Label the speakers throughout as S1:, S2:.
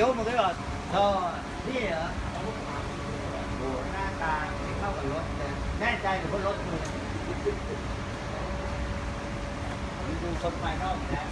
S1: ยกมั
S2: น
S1: ก็แบ
S2: บ
S1: เธอนี่เหรอหน้าตาเข้ากับรถแน่ใจหรือว่ารถมือดูคนภายนอก
S2: นะ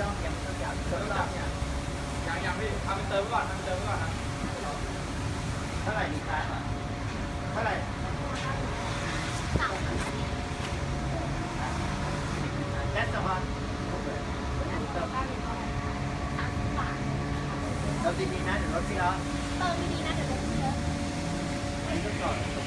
S2: จ้า
S3: เก็บเจ้า
S1: อย่างเจ้าเนี่ยอย่างอย่าง
S2: พี่เอาไเติมก่อนเอาไเติมก่อนนะ
S1: เท่าไหร่ดีครับเท่าไหร่และ
S3: สวัสดี
S1: เราดีๆนะเดี๋ยวรถที่ล้
S3: เติมดีๆนะเดี๋ยวรถที่
S2: แล้วไปก่
S1: อน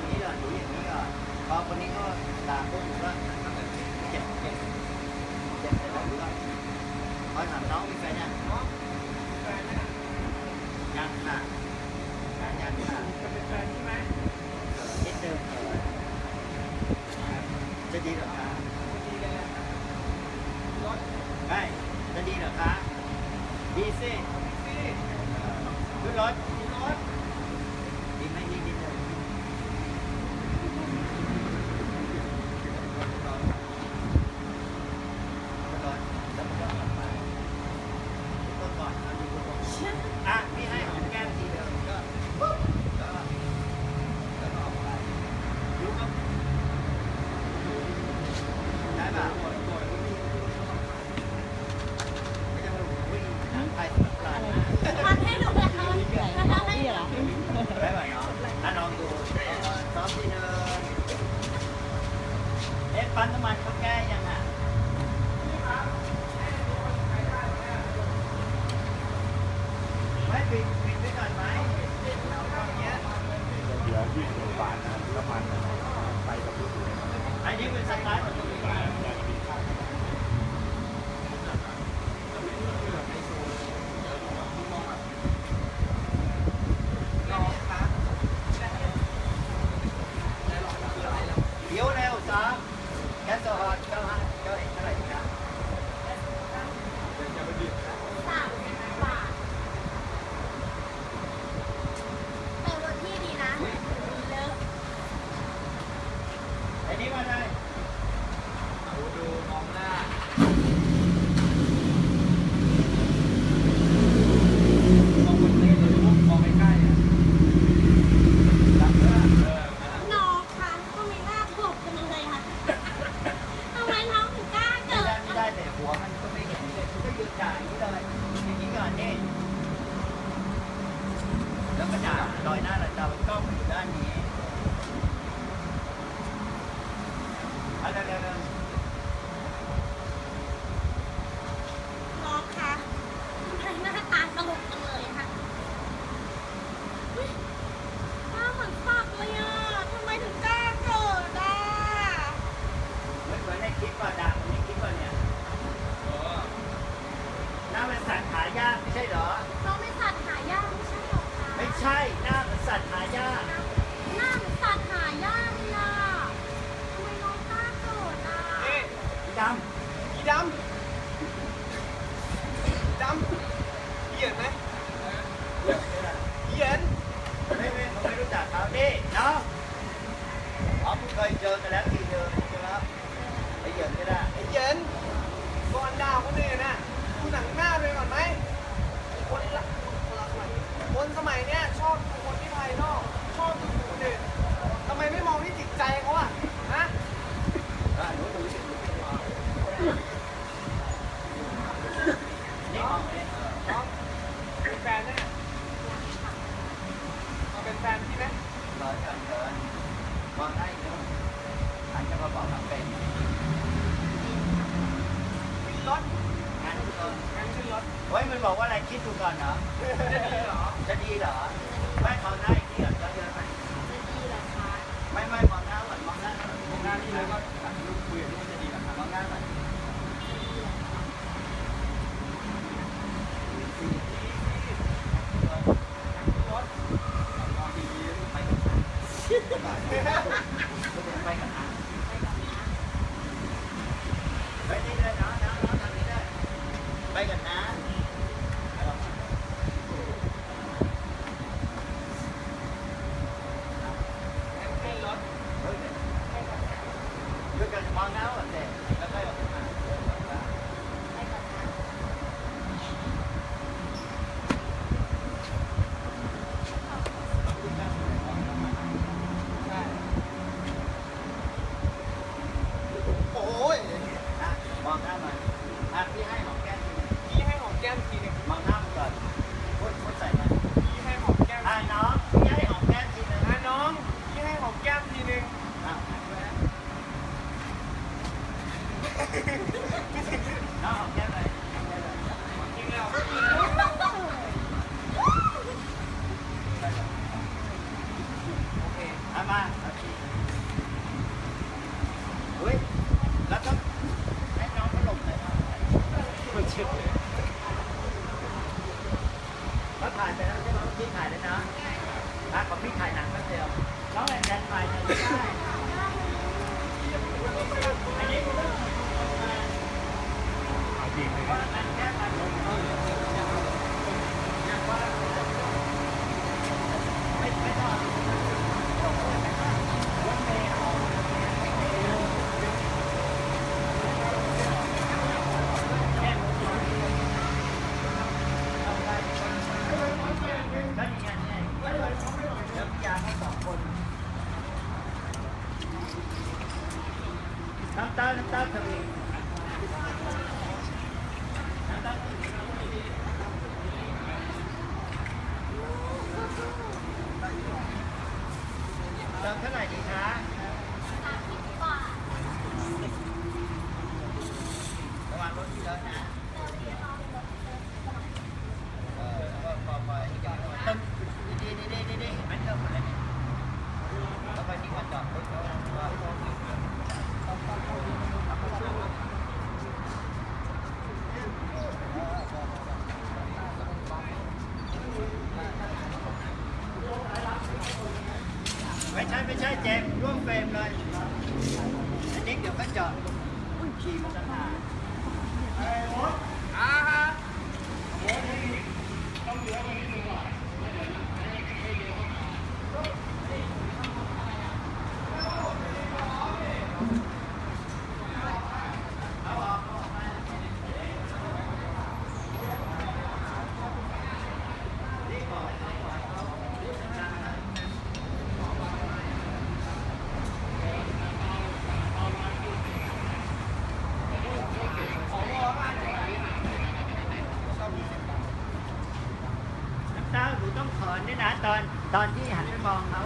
S1: อย่างนี้
S2: ก่อยู่
S1: อย่างนี้ก่อพอคนนี้ก็ด่าปุ๊ผมก็เจ็บเจ็บเจ็บเสร็จแล้ผมก็คอยถามน้องมีแฟนยังยังนะ
S3: ยี่
S4: สิบบาทนะน้ำมันไปกับสุ
S1: เคิ
S3: ด
S1: ดู
S2: ก่อ
S3: นเนาะจะดี
S1: เหรอ
S3: ไม่
S1: เขาหน้า
S2: อีกทีเห
S1: รอจะเยอะไหม
S3: จะดีเหรอคะ
S1: ไม่ไม่มองหน้าก่อนมองหน้าก่อน
S2: มองหน้านี่แล้วก็ตัดรูปคุยกับนี่จะดีเหร
S1: มองหน้าก่อไปกันนะไปกันนะ
S2: ใช่
S1: ตาน้ำตาทะเลเติมเท่าไหร่ดีคะ แจมร่วมเฟรมเลย อันนี้เดี๋ยวก็จอดอุ้ยขี่มาตั้งานไอ้รถอ่าฮะรถ
S2: นี่ต้องเหลือวันนี้ ต
S1: อนตอนที่หันไปมอง
S2: เขา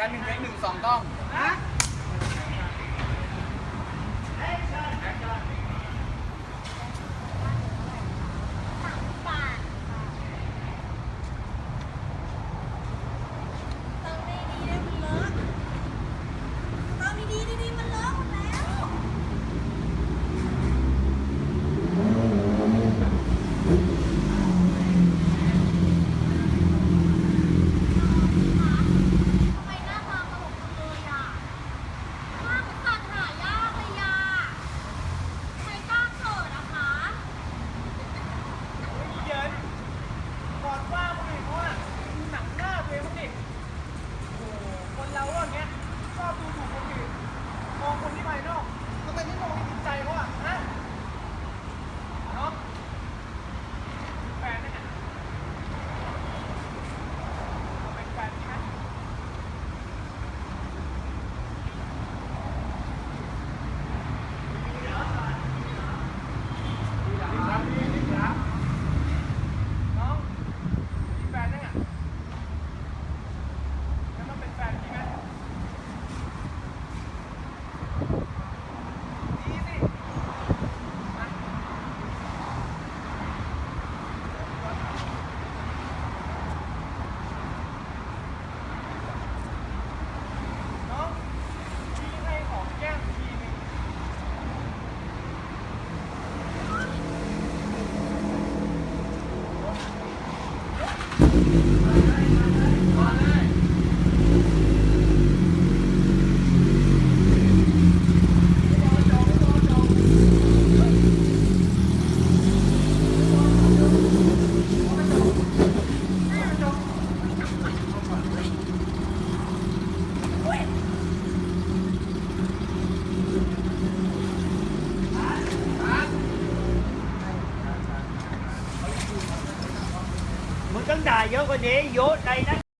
S2: กันหนึ่งเทคหนึ่งสองกล้อง
S1: có dễ vỗ đây đó